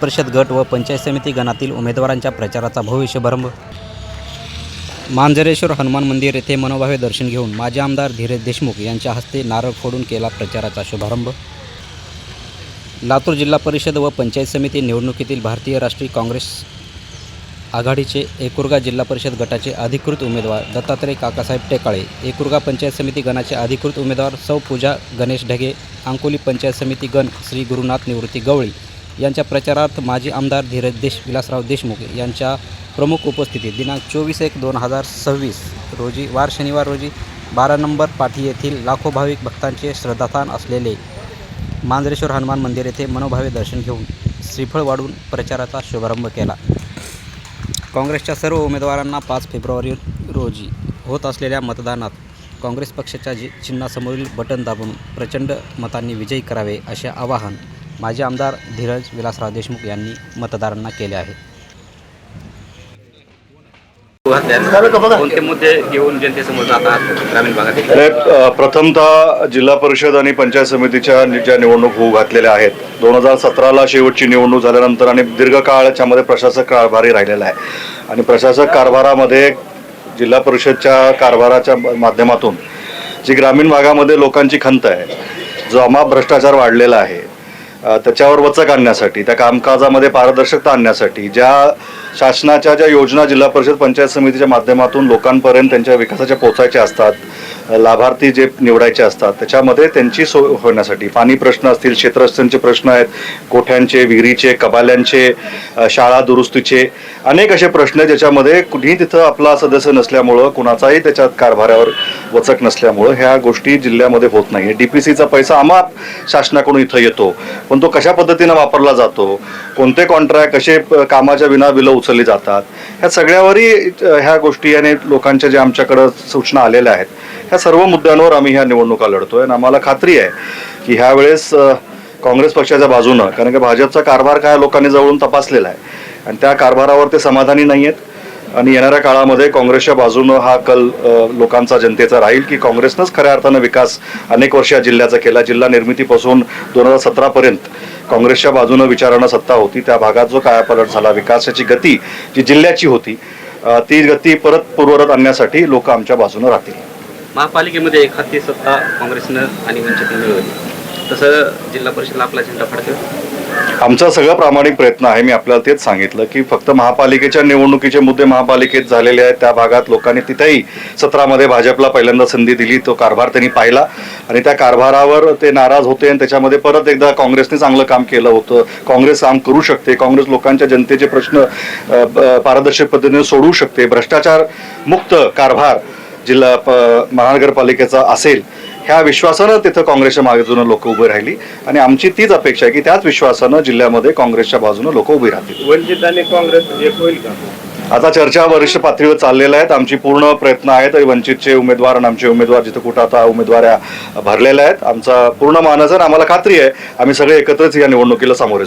परिषद गट व पंचायत समिती गणातील उमेदवारांच्या प्रचाराचा भव्य शुभारंभ मांजरेश्वर हनुमान मंदिर येथे मनोभावे दर्शन घेऊन माजी आमदार धीरज देशमुख यांच्या हस्ते नारळ फोडून केला प्रचाराचा शुभारंभ. लातूर जिल्हा परिषद व पंचायत समिती निवडणुकीतील भारतीय राष्ट्रीय काँग्रेस आघाडीचे एकुरगा जिल्हा परिषद गटाचे अधिकृत उमेदवार दत्तात्रय काकासाहेब टेकाळे एकुरगा पंचायत समिती गणाचे अधिकृत उमेदवार सौ पूजा गणेश ढगे अंकोली पंचायत समिती गण श्री गुरुनाथ निवृत्ती गवळी यांच्या प्रचारार्थ माजी आमदार धीरज देश विलासराव देशमुख यांच्या प्रमुख उपस्थितीत दिनांक चोवीस एक दोन हजार सव्वीस रोजी वार शनिवार रोजी बारा नंबर पाठी येथील लाखो भाविक भक्तांचे श्रद्धास्थान असलेले मांजरेश्वर हनुमान मंदिर येथे मनोभावे दर्शन घेऊन श्रीफळ वाढून प्रचाराचा शुभारंभ केला. काँग्रेसच्या सर्व उमेदवारांना पाच फेब्रुवारी रोजी होत असलेल्या मतदानात काँग्रेस पक्षाच्या जी चिन्हासमोरील बटन दाबून प्रचंड मतांनी विजयी करावे असे आवाहन माजी आमदार धीरज विलासराव देशमुख यांनी मतदारांना केले आहे. कोणते मुद्दे घेऊन जनतेसमोर जातात ग्रामीण भागातील? अरे, अ, प्रथमतः जिल्हा परिषद आणि पंचायत समितीच्या ज्या निवडणूक होऊ घातलेल्या आहेत दोन हजार सतराला शेवटची निवडणूक झाल्यानंतर आणि दीर्घकाळ याच्यामध्ये प्रशासक कारभारी राहिलेला आहे. आणि प्रशासक कारभारामध्ये जिल्हा परिषदच्या कारभाराच्या माध्यमातून जी ग्रामीण भागामध्ये लोकांची खंत आहे जो अमाप भ्रष्टाचार वाढलेला आहे त्याच्यावर वचक आणण्यासाठी त्या कामकाजामध्ये पारदर्शकता आणण्यासाठी ज्या शासनाच्या ज्या योजना जिल्हा परिषद पंचायत समितीच्या माध्यमातून लोकांपर्यंत त्यांच्या विकासाच्या पोचायच्या असतात लाभार्थी जे निवडायचे असतात त्याच्यामध्ये त्यांची सोय होण्यासाठी पाणी प्रश्न असतील क्षेत्रस्थांचे प्रश्न आहेत कोठ्यांचे विहिरीचे कबाल्यांचे शाळा दुरुस्तीचे अनेक असे प्रश्न आहेत ज्याच्यामध्ये कुणीही तिथं आपला सदस्य नसल्यामुळं कुणाचाही त्याच्यात कारभारावर वचक नसल्यामुळं ह्या गोष्टी जिल्ह्यामध्ये होत नाही सीचा पैसा आम्हा शासनाकडून इथं येतो पण तो कशा पद्धतीनं वापरला जातो कोणते कॉन्ट्रॅक्ट कसे कामाच्या विना बिलं उचलली जातात ह्या सगळ्यावरही ह्या गोष्टी आणि लोकांच्या ज्या आमच्याकडं सूचना आलेल्या आहेत ह्या सर्व मुद्द्यांवर आम्ही ह्या निवडणुका लढतोय आणि आम्हाला खात्री आहे की ह्या वेळेस काँग्रेस पक्षाच्या बाजूनं कारण की भाजपचा कारभार काय लोकांनी जवळून तपासलेला आहे. आणि त्या कारभारावर ते समाधानी नाही आहेत आणि येणाऱ्या काळामध्ये काँग्रेसच्या बाजूनं हा कल लोकांचा जनतेचा राहील की काँग्रेसनंच खऱ्या अर्थानं विकास अनेक वर्ष या जिल्ह्याचा केला. जिल्हा निर्मितीपासून दोन हजार सतरापर्यंत काँग्रेसच्या बाजूनं विचारानं सत्ता होती. त्या भागात जो कायापालट झाला विकासाची गती जी जिल्ह्याची होती ती गती परत पूर्वरत आणण्यासाठी लोक आमच्या बाजूनं राहतील. महापालिकेमध्ये एखादी सत्ता काँग्रेसनं आणि वंचितनं मिळवली. तसं जिल्हा परिषदला आपला झेंडा फडकेल. आमचा सगळा प्रामाणिक प्रयत्न आहे. मी आपल्याला तेच सांगितलं की फक्त महापालिकेच्या निवडणुकीचे मुद्दे महापालिकेत झालेले आहेत. त्या भागात लोकांनी तिथेही सत्रामध्ये भाजपला पहिल्यांदा संधी दिली. तो कारभार त्यांनी पाहिला. आणि त्या कारभारावर ते नाराज होते आणि त्याच्यामध्ये परत एकदा काँग्रेसने चांगलं काम केलं होतं. काँग्रेस काम करू शकते. काँग्रेस लोकांच्या जनतेचे प्रश्न पारदर्शक पद्धतीने सोडवू शकते. भ्रष्टाचार मुक्त कारभार जिल्हा महानगरपालिकेचा असेल ह्या विश्वासानं तिथं काँग्रेसच्या मागेतून लोक उभी राहिली. आणि आमची तीच अपेक्षा आहे की त्याच विश्वासानं जिल्ह्यामध्ये काँग्रेसच्या बाजूनं लोक उभी राहतील. वंचित आणि काँग्रेस एक होईल का? आता चर्चा वरिष्ठ पातळीवर चाललेल्या आहेत. आमची पूर्ण प्रयत्न आहेत. वंचितचे उमेदवार आणि आमचे उमेदवार जिथं कुठं आता उमेदवाऱ्या भरलेल्या आहेत. आमचा पूर्ण मानस आहे आम्हाला खात्री आहे. आम्ही सगळे एकत्रच या निवडणुकीला सामोरे.